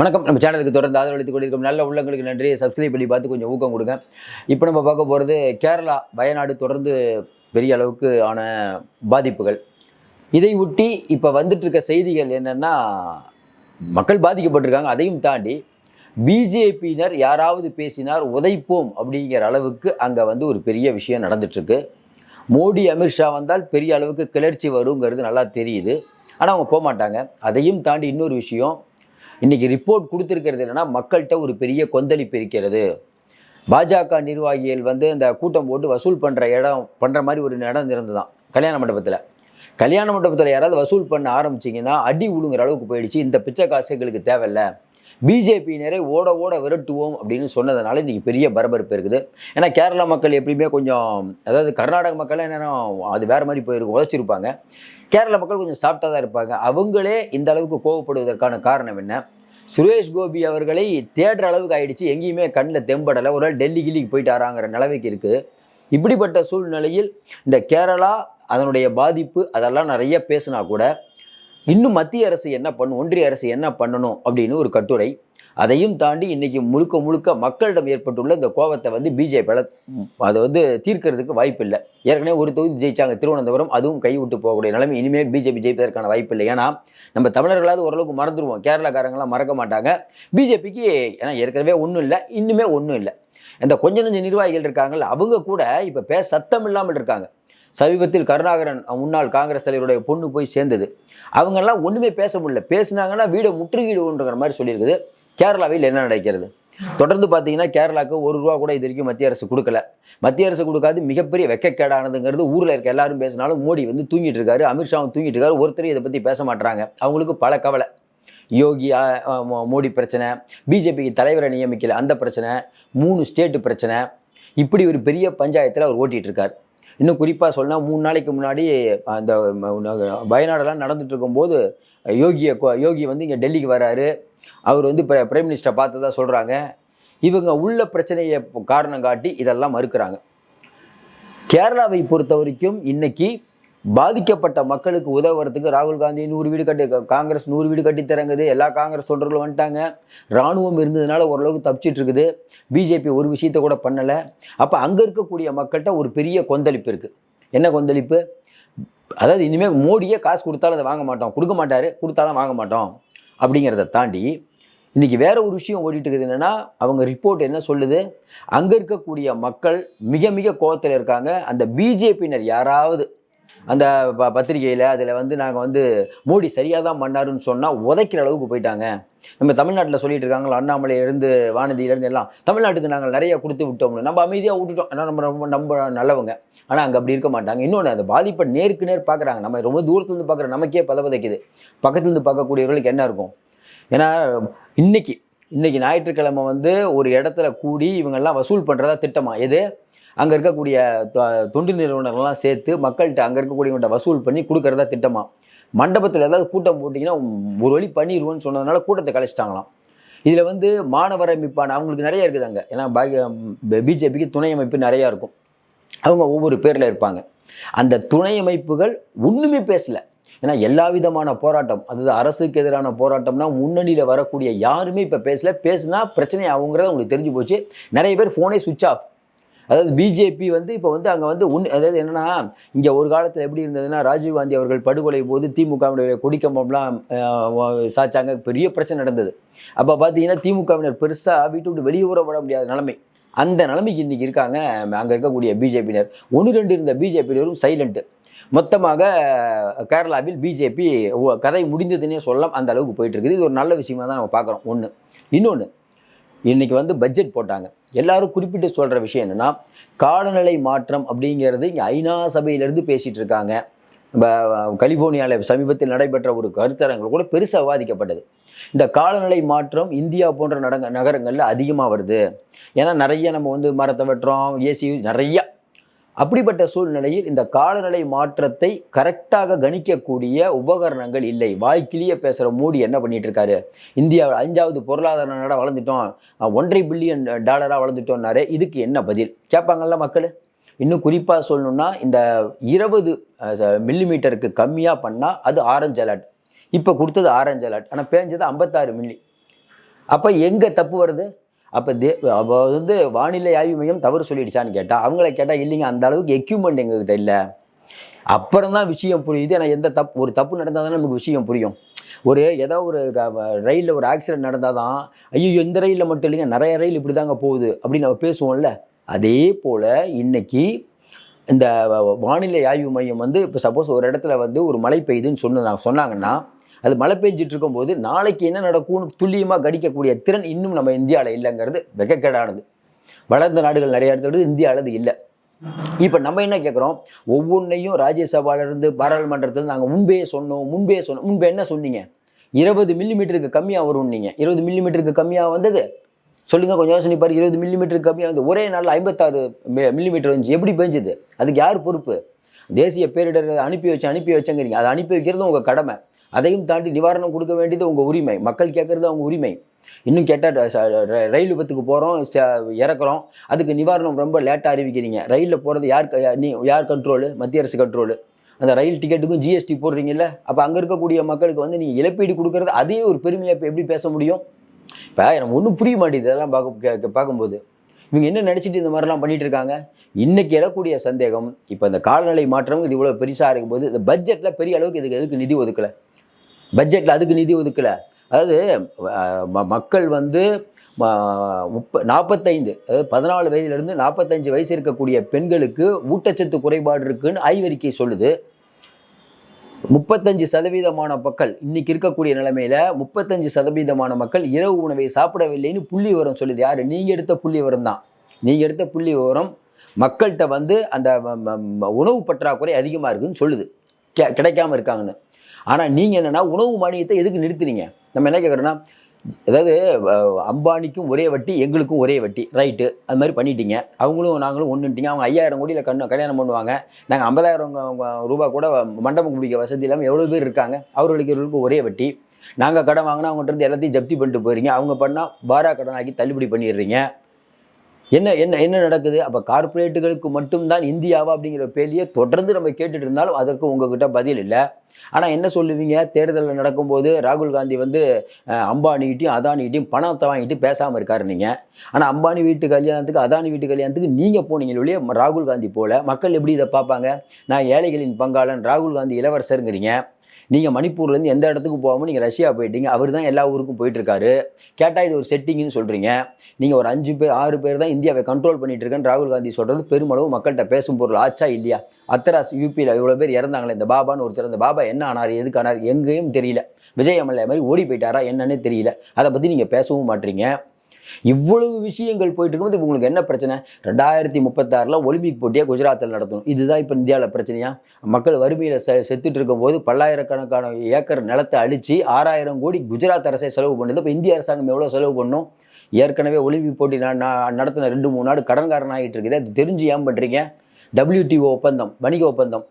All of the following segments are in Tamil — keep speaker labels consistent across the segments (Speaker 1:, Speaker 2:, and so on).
Speaker 1: வணக்கம். நம்ம சேனலுக்கு தொடர்ந்து ஆதரவளித்துக் கொண்டிருக்கும் நல்ல உள்ளங்களுக்கு நன்றி. சப்ஸ்கிரைப் பண்ணி பார்த்து கொஞ்சம் ஊக்கம் கொடுங்க. இப்போ நம்ம பார்க்க போகிறது கேரளா வயநாடு தொடர்ந்து பெரிய அளவுக்கு ஆன பாதிப்புகள். இதை ஒட்டி இப்போ வந்துட்டு இருக்க செய்திகள் என்னென்னா மக்கள் பாதிக்கப்பட்டிருக்காங்க. அதையும் தாண்டி பிஜேபியினர் யாராவது பேசினார் உதைப்போம் அப்படிங்கிற அளவுக்கு அங்கே வந்து ஒரு பெரிய விஷயம் நடந்துட்டுருக்கு. மோடி அமித்ஷா வந்தால் பெரிய அளவுக்கு கிளர்ச்சி வருங்கிறது நல்லா தெரியுது. ஆனால் அவங்க போக மாட்டாங்க அதையும் தாண்டி இன்னொரு விஷயம் இன்னைக்கு ரிப்போர்ட் கொடுத்துருக்கிறது என்னன்னா மக்கள்கிட்ட ஒரு பெரிய கொந்தளிப்பு இருக்கிறது. பாஜக நிர்வாகிகள் வந்து இந்த கூட்டம் போட்டு வசூல் பண்ணுற இடம் பண்ணுற மாதிரி ஒரு இடம் இருந்துதான் கல்யாண மண்டபத்தில். கல்யாண மண்டபத்தில் யாராவது வசூல் பண்ண ஆரம்பிச்சிங்கன்னா அடி உழுங்குற அளவுக்கு போயிடுச்சு. இந்த பிச்சை காசு எங்களுக்கு தேவையில்லை. பிஜேபியினரை ஓட ஓட விரட்டுவோம் அப்படின்னு சொன்னதுனால இன்றைக்கி பெரிய பரபரப்பு இருக்குது. ஏன்னா கேரளா மக்கள் எப்படியுமே கொஞ்சம் அதாவது கர்நாடக மக்கள் என்னன்னா அது வேறு மாதிரி போயிருக்கு உதச்சிருப்பாங்க. கேரள மக்கள் கொஞ்சம் சாஃப்டாக தான் இருப்பாங்க. அவங்களே இந்த அளவுக்கு கோவப்படுவதற்கான காரணம் என்ன? சுரேஷ் கோபி அவர்களை தேடுற அளவுக்கு ஆயிடுச்சு. எங்கேயுமே கண்ணில் தெம்படலை. ஒரு நாள் டெல்லி கில்லிக்கு போயிட்டாராங்கிற நிலவைக்கு இருக்குது இப்படிப்பட்ட சூழ்நிலையில் இந்த கேரளா அதனுடைய பாதிப்பு அதெல்லாம் நிறைய பேசினா கூட இன்னும் மத்திய அரசு என்ன பண்ணும்? ஒன்றிய அரசு என்ன பண்ணணும்? அப்படின்னு ஒரு கட்டுரை. அதையும் தாண்டி இன்னைக்கு முழுக்க முழுக்க மக்களிடம் ஏற்பட்டுள்ள இந்த கோபத்தை வந்து பிஜேபியால் அதை வந்து தீர்க்கிறதுக்கு வாய்ப்பு இல்லை ஏற்கனவே ஒரு தொகுதி ஜெயிச்சாங்க திருவனந்தபுரம். அதுவும் கைவிட்டு போகக்கூடிய நிலைமை. இனிமேல் பிஜேபி ஜெயிப்பதற்கான வாய்ப்பு இல்லை. ஏன்னா நம்ம தமிழர்களாவது ஓரளவுக்கு மறந்துடுவோம் கேரளாக்காரங்களாம் மறக்க மாட்டாங்க. பிஜேபிக்கு ஏன்னா ஏற்கனவே ஒன்றும் இல்லை. இன்னுமே ஒன்றும் இல்லை. இந்த கொஞ்ச நஞ்ச நிர்வாகிகள் இருக்காங்கல்ல அவங்க கூட இப்போ பேச சத்தம் இல்லாமல் இருக்காங்க. சமீபத்தில் கருணாகரன் முன்னாள் காங்கிரஸ் தலைவருடைய பொண்ணு போய் சேர்ந்தது. அவங்கெல்லாம் ஒன்றுமே பேச முடியல. பேசினாங்கன்னா வீடை முற்றுகையிடுவோன்ற மாதிரி சொல்லியிருக்குது. கேரளாவில் என்ன நடக்கிறது? தொடர்ந்து பார்த்தீங்கன்னா கேரளாவுக்கு ஒரு ரூபா கூட இது வரைக்கும் மத்திய அரசு கொடுக்கல. மத்திய அரசு கொடுக்காது மிகப்பெரிய வெக்கக்கேடானதுங்கிறது ஊரில் இருக்க எல்லாரும் பேசினாலும் மோடி வந்து தூங்கிட்டு இருக்காரு அமித்ஷாவும் தூங்கிட்டு இருக்காரு ஒருத்தரும் இதை பற்றி பேச மாட்டாங்க அவங்களுக்கு பல கவலை. யோகி மோடி பிரச்சனை பிஜேபிக்கு தலைவரை நியமிக்கல அந்த பிரச்சனை மூணு ஸ்டேட்டு பிரச்சனை. இப்படி ஒரு பெரிய பஞ்சாயத்தில் அவர் ஓட்டிகிட்டு இருக்கார் இன்னும் குறிப்பாக சொன்னால் மூணு நாளைக்கு முன்னாடி அந்த வயநாடெல்லாம் நடந்துட்டு இருக்கும்போது யோகியை யோகி வந்து இங்கே டெல்லிக்கு வராரு. அவர் வந்து இப்போ பிரைம் மினிஸ்டரை பார்த்ததா சொல்கிறாங்க இவங்க உள்ள பிரச்சனையை காரணம் காட்டி இதெல்லாம் மறுக்கிறாங்க. கேரளாவை பொறுத்த வரைக்கும் இன்னைக்கு பாதிக்கப்பட்ட மக்களுக்கு உதவுறதுக்கு ராகுல் காந்தி நூறு வீடு கட்டி காங்கிரஸ் நூறு வீடு கட்டி தரங்குது எல்லா காங்கிரஸ் தொண்டர்களும் வந்துட்டாங்க. இராணுவம் இருந்ததுனால ஓரளவுக்கு தப்பிச்சிட்டு இருக்குது பிஜேபி ஒரு விஷயத்த கூட பண்ணலை. அப்போ அங்கே இருக்கக்கூடிய மக்கள்கிட்ட ஒரு பெரிய கொந்தளிப்பு இருக்குது என்ன கொந்தளிப்பு? அதாவது இனிமேல் மோடியே காசு கொடுத்தாலும் அதை வாங்க மாட்டோம். கொடுக்க மாட்டார். கொடுத்தாலும் வாங்க மாட்டோம். அப்படிங்கிறத தாண்டி இன்றைக்கி வேற ஒரு விஷயம் ஓடிட்டு இருக்குது என்னென்னா அவங்க ரிப்போர்ட் என்ன சொல்லுது? அங்கே இருக்கக்கூடிய மக்கள் மிக மிக கோவத்தில் இருக்காங்க. அந்த பிஜேபியினர் யாராவது அந்த ப பத்திரிகையில் அதில் வந்து நாங்கள் வந்து மோடி சரியாக தான் பண்ணாருன்னு சொன்னால் உதைக்கிற அளவுக்கு போயிட்டாங்க. நம்ம தமிழ்நாட்டில் சொல்லிட்டு இருக்காங்களா அண்ணாமலையிலேருந்து வானதியிலேருந்து எல்லாம் தமிழ்நாட்டுக்கு நாங்கள் நிறைய கொடுத்து விட்டோம்னு. நம்ம அமைதியாக விட்டுட்டோம். ஏன்னா நம்ம ரொம்ப நம்ம நல்லவங்க. ஆனால் அங்கே அப்படி இருக்க மாட்டாங்க. இன்னொன்று அந்த பாதிப்பை நேருக்கு நேர் பார்க்குறாங்க நம்ம ரொம்ப தூரத்துலேருந்து பார்க்குற நமக்கே பதவதைக்குது பக்கத்துலேருந்து பார்க்கக்கூடியவர்களுக்கு என்ன இருக்கும்? ஏன்னா இன்னைக்கு இன்னைக்கு ஞாயிற்றுக்கிழமை வந்து ஒரு இடத்துல கூடி இவங்கெல்லாம் வசூல் பண்ணுறதா திட்டமா? எது? அங்கே இருக்கக்கூடிய தொ- தொண்டு நிறுவனங்கள்லாம் சேர்த்து மக்கள்கிட்ட அங்கே இருக்கக்கூடியவங்கள்ட்ட வசூல் பண்ணி கொடுக்கறதா திட்டமாக மண்டபத்தில் ஏதாவது கூட்டம் போட்டிங்கன்னா ஒரு வழி பண்ணிடுவோன்னு சொன்னதுனால கூட்டத்தை கழிச்சிட்டாங்களாம் இதில் வந்து மாணவர் அமைப்பான அவங்களுக்கு நிறைய இருக்குது அங்கே. ஏன்னா பிஜேபிக்கு துணை அமைப்பு நிறையா இருக்கும். அவங்க ஒவ்வொரு பேரில் இருப்பாங்க. அந்த துணை அமைப்புகள் ஒன்றுமே பேசல. ஏன்னா எல்லா விதமான போராட்டம் அதாவது அரசுக்கு எதிரான போராட்டம்னா முன்னணியில் வரக்கூடிய யாருமே இப்போ பேசல. பேசுனா பிரச்சனை ஆகுங்கிறது உங்களுக்கு தெரிஞ்சு போச்சு. நிறைய பேர் ஃபோனே சுவிச் ஆஃப் அதாவது பிஜேபி வந்து இப்போ வந்து அங்கே வந்து உன் அதாவது என்னன்னா இங்கே ஒரு காலத்தில் எப்படி இருந்ததுன்னா ராஜீவ்காந்தி அவர்கள் படுகொலை போது திமுகவினுடைய கொடிக்கம்பம்லாம் சாச்சாங்க பெரிய பிரச்சனை நடந்தது. அப்போ பார்த்தீங்கன்னா திமுகவினர் பெருசாக வீட்டு விட்டு வெளியே விட முடியாத நிலைமை. அந்த நிலைமைக்கு இன்றைக்கி இருக்காங்க அங்கே இருக்கக்கூடிய பிஜேபியினர் ஒன்று ரெண்டு இருந்த பிஜேபியினரும் சைலண்ட்டு மொத்தமாக கேரளாவில் பிஜேபி கதை முடிந்ததுன்னே சொல்லலாம். அந்த அளவுக்கு போயிட்டு இருக்குது. இது ஒரு நல்ல விஷயமா தான் நம்ம பார்க்குறோம் ஒன்று இன்னொன்று இன்னைக்கு வந்து பட்ஜெட் போட்டாங்க. எல்லாரும் குறிப்பிட்டு சொல்கிற விஷயம் என்னென்னா காலநிலை மாற்றம் அப்படிங்கிறது இங்கே ஐநா சபையிலேருந்து பேசிகிட்டு இருக்காங்க. கலிஃபோர்னியாவில் கலிபோர்னியாவில் சமீபத்தில் நடைபெற்ற ஒரு கருத்தரங்கள் கூட பெருசாக விவாதிக்கப்பட்டது. இந்த காலநிலை மாற்றம் இந்தியா போன்ற நடங்க நகரங்களில் அதிகமாக வருது. ஏன்னா நிறைய நம்ம வந்து மரத்தை வெட்டுறோம் ஏசி நிறையா அப்படிப்பட்ட சூழ்நிலையில் இந்த காலநிலை மாற்றத்தை கரெக்டாக கணிக்கக்கூடிய உபகரணங்கள் இல்லை. வாய்க்கிலேயே பேசுகிற மூடி என்ன பண்ணிட்டு இருக்காரு இந்தியாவில் அஞ்சாவது பொருளாதார நாடாக வளர்ந்துட்டோம். ஒன்றரை பில்லியன் டாலராக வளர்ந்துட்டோம்னாரு. இதுக்கு என்ன பதில்? கேட்பாங்கல்ல மக்கள்? இன்னும் குறிப்பாக சொல்லணும்னா இந்த இருபது மில்லிமீட்டருக்கு கம்மியாக பண்ணால் அது ஆரஞ்சு அலர்ட் இப்போ கொடுத்தது ஆரஞ்சு அலர்ட் ஆனால் பேஞ்சது ஐம்பத்தாறு மில்லி. அப்போ எங்கே தப்பு வருது? அப்போ தே அப்போ வந்து வானிலை ஆய்வு மையம் தவறு சொல்லிடுச்சான்னு கேட்டால் அவங்கள கேட்டால் இல்லைங்க அந்த அளவுக்கு எக்யூப்மெண்ட் எங்ககிட்ட இல்லை. அப்புறம் தான் விஷயம் புரியுது. ஆனால் எந்த தப்பு ஒரு தப்பு நடந்தால் தானே நமக்கு விஷயம் புரியும். ஒரு ஏதோ ஒரு ரயிலில் ஒரு ஆக்சிடென்ட் நடந்தால் தான் ஐயோ இந்த ரயிலில் மட்டும் இல்லைங்க நிறைய ரயில் இப்படி தாங்க போகுது அப்படின்னு நம்ம பேசுவோம்ல. அதே போல் இன்றைக்கி இந்த வானிலை ஆய்வு மையம் வந்து இப்போ சப்போஸ் ஒரு இடத்துல வந்து ஒரு மழை பெய்யுதுன்னு சொன்ன சொன்னாங்கன்னா அது மழை பெஞ்சிட்டு இருக்கும்போது நாளைக்கு என்ன நடக்கும்னு துல்லியமாக கடிக்கக்கூடிய திறன் இன்னும் நம்ம இந்தியாவில் இல்லைங்கிறது வெகக்கேடானது வளர்ந்த நாடுகள் நிறைய இடத்துல இந்தியாவில் அது இல்லை. இப்போ நம்ம என்ன கேட்குறோம் ஒவ்வொன்றையும் ராஜ்யசபாவிலிருந்து பாராளுமன்றத்தில் நாங்கள் முன்பே சொன்னோம் முன்பே சொன்னோம். முன்பே என்ன சொன்னீங்க? இருபது மில்லிமீட்டருக்கு கம்மியாக வரும் நீங்கள் இருபது மில்லிமீட்டருக்கு கம்மியாக வந்தது? சொல்லுங்கள் கொஞ்சம் யோசனை பாரு இருபது மில்லிமீட்டருக்கு கம்மியாக வந்து ஒரே நாளில் ஐம்பத்தாறு மில்லிமீட்டர் வந்துச்சு. எப்படி பெஞ்சுது? அதுக்கு யார் பொறுப்பு? தேசிய பேரிடர் அனுப்பி வச்சு அனுப்பி வச்சங்கிறீங்க. அதை அனுப்பி வைக்கிறது உங்கள் கடமை. அதையும் தாண்டி நிவாரணம் கொடுக்க வேண்டியது உங்கள் உரிமை. மக்கள் கேட்குறது அவங்க உரிமை. இன்னும் கேட்டால் ரயில் விபத்துக்கு போகிறோம் இறக்குறோம். அதுக்கு நிவாரணம் ரொம்ப லேட்டாக அறிவிக்கிறீங்க. ரயிலில் போகிறது யார் நீ யார் கண்ட்ரோலு மத்திய அரசு கண்ட்ரோலு அந்த ரயில் டிக்கெட்டுக்கும் ஜிஎஸ்டி போடுறீங்கல்ல அப்போ அங்கே இருக்கக்கூடிய மக்களுக்கு வந்து நீங்கள் இழப்பீடு கொடுக்குறது அதே ஒரு பெருமையாக இப்போ எப்படி பேச முடியும்? இப்போ எனக்கு ஒன்றும் புரிய மாட்டேங்குது இதெல்லாம் பார்க்க கே- பார்க்கும்போது. இவங்க என்ன நினச்சிட்டு இந்த மாதிரிலாம் பண்ணிகிட்டு இருக்காங்க? இன்றைக்கி எழக்கூடிய சந்தேகம் இப்போ இந்த காலநிலை மாற்றம் இது இவ்வளோ பெருசாக இருக்கும்போது இந்த பட்ஜெட்டில் பெரிய அளவுக்கு இதுக்கு எதுக்கு நிதி ஒதுக்கலை. பட்ஜெட்டில் அதுக்கு நிதி ஒதுக்கலை. அதாவது ம- மக்கள் வந்து முப்ப நாற்பத்தைந்து அதாவது பதினாலு வயதுலேருந்து நாற்பத்தஞ்சு வயசு இருக்கக்கூடிய பெண்களுக்கு ஊட்டச்சத்து குறைபாடு இருக்குன்னு ஆய்வறிக்கை சொல்லுது. முப்பத்தஞ்சு சதவீதமான மக்கள் இன்னைக்கு இருக்கக்கூடிய நிலைமையில முப்பத்தஞ்சு சதவீதமான மக்கள் இரவு உணவை சாப்பிடவில்லைன்னு புள்ளி விவரம் சொல்லுது. யார்? நீங்கள் எடுத்த புள்ளி விவரம் தான். நீங்கள் எடுத்த புள்ளி விவரம் மக்கள்கிட்ட வந்து அந்த உணவு பற்றாக்குறை அதிகமாக இருக்குன்னு சொல்லுது. கிடைக்காம இருக்காங்கன்னு. ஆனால் நீங்கள் என்னன்னா உணவு மானியத்தை எதுக்கு நிறுத்துறீங்க? நம்ம என்ன கேட்குறோன்னா அதாவது அம்பானிக்கும் ஒரே வட்டி எங்களுக்கும் ஒரே வட்டி. ரைட்டு. அது மாதிரி பண்ணிட்டீங்க. அவங்களும் நாங்களும் ஒன்றுட்டீங்க அவங்க ஐயாயிரம் கோடியில் கண்ணு கல்யாணம் பண்ணுவாங்க. நாங்கள் ஐம்பதாயிரம் ரூபா கூட மண்டபம் குடிக்க வசதி இல்லாமல் எவ்வளோ பேர் இருக்காங்க? அவர்களுக்கு இவர்களுக்கு ஒரே வட்டி. நாங்கள் கடன் வாங்கினா அவங்கள்ட்ட இருந்து எல்லாத்தையும் ஜப்தி பண்ணிட்டு போயிடுறீங்க அவங்க பண்ணால் பாரா கடன் ஆக்கி தள்ளுபடி பண்ணிடுறீங்க. என்ன என்ன என்ன நடக்குது? அப்போ கார்ப்பரேட்டுகளுக்கு மட்டும்தான் இந்தியாவா அப்படிங்கிற பேலியை தொடர்ந்து நம்ம கேட்டுட்டு இருந்தாலும் அதற்கு உங்ககிட்ட பதில் இல்லை. ஆனால் என்ன சொல்லுவீங்க? தேர்தலில் நடக்கும்போது ராகுல் காந்தி வந்து அம்பானிகிட்டையும் அதானிகிட்டையும் பணத்தை வாங்கிட்டு பேசாமல் இருக்காரு நீங்கள் ஆனால் அம்பானி வீட்டு கல்யாணத்துக்கு அதானி வீட்டு கல்யாணத்துக்கு நீங்கள் போனீங்க ஒழிய ராகுல் காந்தி போல மக்கள் எப்படி இதை பார்ப்பாங்க? நான் ஏழைகளின் பங்காளன் ராகுல் காந்தி இளவரசருங்கிறீங்க. நீங்கள் மணிப்பூர்லேருந்து எந்த இடத்துக்கு போகாமல் நீங்கள் ரஷ்யா போயிட்டீங்க அவர் தான் எல்லா ஊருக்கும் போயிட்டுருக்காரு. கேட்டால் இது ஒரு செட்டிங்னு சொல்கிறீங்க நீங்கள் ஒரு அஞ்சு பேர் ஆறு பேர் தான் இந்தியாவை கண்ட்ரோல் பண்ணிட்டு இருக்கேன்னு ராகுல் காந்தி சொல்கிறது பெருமளவு மக்கள்கிட்ட பேசும் பொருள். ஆச்சா இல்லையா? அத்தராஸ் யூபியில் இவ்வளோ பேர் இறந்தாங்களே இந்த பாபான்னு ஒருத்தர் இந்த பாபா என்ன ஆனார் எதுக்கு ஆனார் எங்கேயும் தெரியல. விஜய் எம்எல்ஏ மாதிரி ஓடி போயிட்டாரா என்னன்னே தெரியல. அதை பற்றி நீங்கள் பேசவும் மாட்டீங்க. இவ்வளவு விஷயங்கள் போயிட்டு இருக்கும்போது உங்களுக்கு என்ன பிரச்சனை? ரெண்டாயிரத்தி முப்பத்தாறில் ஒலிம்பிக் போட்டியை குஜராத்தில் நடத்தணும். இதுதான் இப்போ இந்தியாவில் பிரச்சனையா? மக்கள் வறுமையில் செ செத்துட்டு இருக்கும்போது பல்லாயிரக்கணக்கான ஏக்கர் நிலத்தை அழித்து ஆறாயிரம் கோடி குஜராத் அரசே செலவு பண்ணுது. இப்போ இந்திய அரசாங்கம் எவ்வளோ செலவு பண்ணும்? ஏற்கனவே ஒலிம்பிக் போட்டி நடத்தின ரெண்டு மூணு நாடு கடன்காரன் ஆகிட்டு இருக்குது. அது தெரிஞ்சு ஏன் பண்ணுறீங்க டபிள்யூடிஓ ஒப்பந்தம் வணிக ஒப்பந்தம்.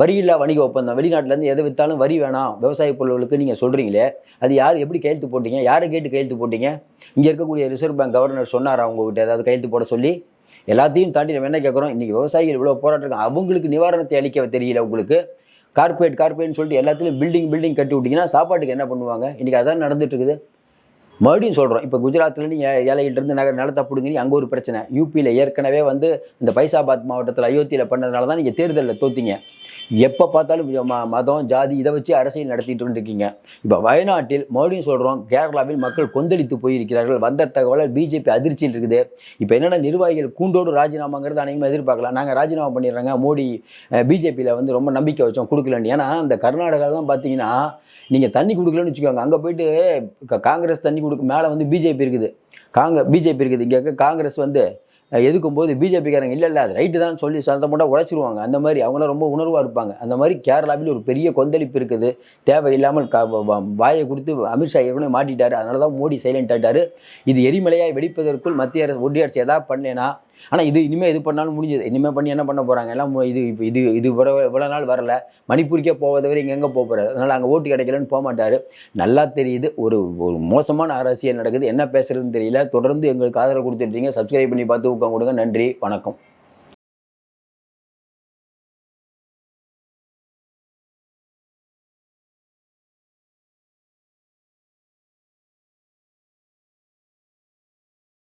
Speaker 1: வரியில்லா வணிக ஒப்பந்தம். வெளிநாட்டிலேருந்து எதை விற்றாலும் வரி வேணாம். விவசாய பொருள்களுக்கு நீங்கள் சொல்கிறீங்களே அது யார் எப்படி கையெழுத்து போட்டீங்க? யாரை கேட்டு கையெழுத்து போட்டீங்க? இங்கே இருக்கக்கூடிய ரிசர்வ் பேங்க் கவர்னர் சொன்னாரா அவங்ககிட்ட ஏதாவது கையெழுத்து போட சொல்லி? எல்லாத்தையும் தாண்டி நம்ம என்ன கேட்குறோம் இன்றைக்கி விவசாயிகள் இவ்வளோ போராட்டிருக்காங்க அவங்களுக்கு நிவாரணத்தை அளிக்க தெரியல உங்களுக்கு. கார்பரேட் கார்பரேட்னு சொல்லிட்டு எல்லாத்துலையும் பில்டிங் பில்டிங் கட்டி விட்டிங்கன்னா சாப்பாட்டுக்கு என்ன பண்ணுவாங்க? இன்றைக்கி அதான் நடந்துட்டு இருக்குது. மறுபடியும் சொல்கிறோம் இப்போ குஜராத்தில் நீங்கள் ஏழைகிட்டேருந்து நகர் நிலத்தை பிடுங்கி அங்கே ஒரு பிரச்சனை. யூபியில் ஏற்கனவே வந்து இந்த பைசாபாத் மாவட்டத்தில் அயோத்தியில் பண்ணதுனால தான் நீங்கள் தேர்தலில் தோத்திங்க. எப்போ பார்த்தாலும் ம- மதம் ஜாதி இதை வச்சு அரசியல் நடத்திட்டு இருக்கீங்க இப்போ வயநாட்டில் மறுபடியும் சொல்கிறோம் கேரளாவில் மக்கள் கொந்தளித்து போயிருக்கிறார்கள். வந்த தகவலால் பிஜேபி அதிர்ச்சியில் இருக்குது. இப்போ என்னென்ன நிர்வாகிகள் கூண்டோடு ராஜினாமாங்கிறது அனைவரும் எதிர்பார்க்கலாம். நாங்கள் ராஜினாமா பண்ணிடுறாங்க. மோடி பிஜேபியில் வந்து ரொம்ப நம்பிக்கை வச்சோம் கொடுக்கலன்னு. ஏன்னா அந்த கர்நாடகாலாம் பார்த்தீங்கன்னா நீங்கள் தண்ணி கொடுக்கலன்னு வச்சுக்கோங்க. அங்கே போயிட்டு க- காங்கிரஸ் தண்ணி கொடுக்க மேலே வந்து பிஜேபி இருக்குது. காங்க பிஜேபி இருக்குது. இங்கே காங்கிரஸ் வந்து எதுக்கும் போது பிஜேபிக்காரங்க இல்லை இல்லை அது ரைட்டு தான் சொல்லி சொந்த போட்டால் உழைச்சிருவாங்க அந்த மாதிரி அவங்களாம் ரொம்ப உணர்வாக இருப்பாங்க. அந்த மாதிரி கேரளாவில் ஒரு பெரிய கொந்தளிப்பு இருக்குது. தேவையில்லாமல் க வ- வாயை கொடுத்து அமித்ஷா ஏற்கனவே மாட்டிட்டார். அதனால தான் மோடி சைலண்ட் ஆயிட்டாரு. இது எரிமலையாக வெடிப்பதற்குள் மத்திய அரசு ஒன்றிய அரசு எதாவது பண்ணேன்னா ஆனால் இது இனிமேல் இது பண்ணாலும் முடிஞ்சது. இனிமேல் பண்ணி என்ன பண்ண போகிறாங்க எல்லாம் மு- இது இப்போ இது இது இவ்வளோ இவ்வளோ நாள் வரல. மணிப்பூருக்கே போவதை வரை இங்கே எங்கே போக போகிறாரு அதனால் அங்கே ஓட்டு கிடைக்கலன்னு போக மாட்டார். நல்லா தெரியுது. ஒரு ஒரு மோசமான அரசியல் நடக்குது. என்ன பேசுறதுன்னு தெரியல. தொடர்ந்து எங்களுக்கு ஆதரவு கொடுத்துட்டீங்க. சப்ஸ்கிரைப் பண்ணி பார்த்து ஊக்கம் கொடுங்க. நன்றி. வணக்கம்.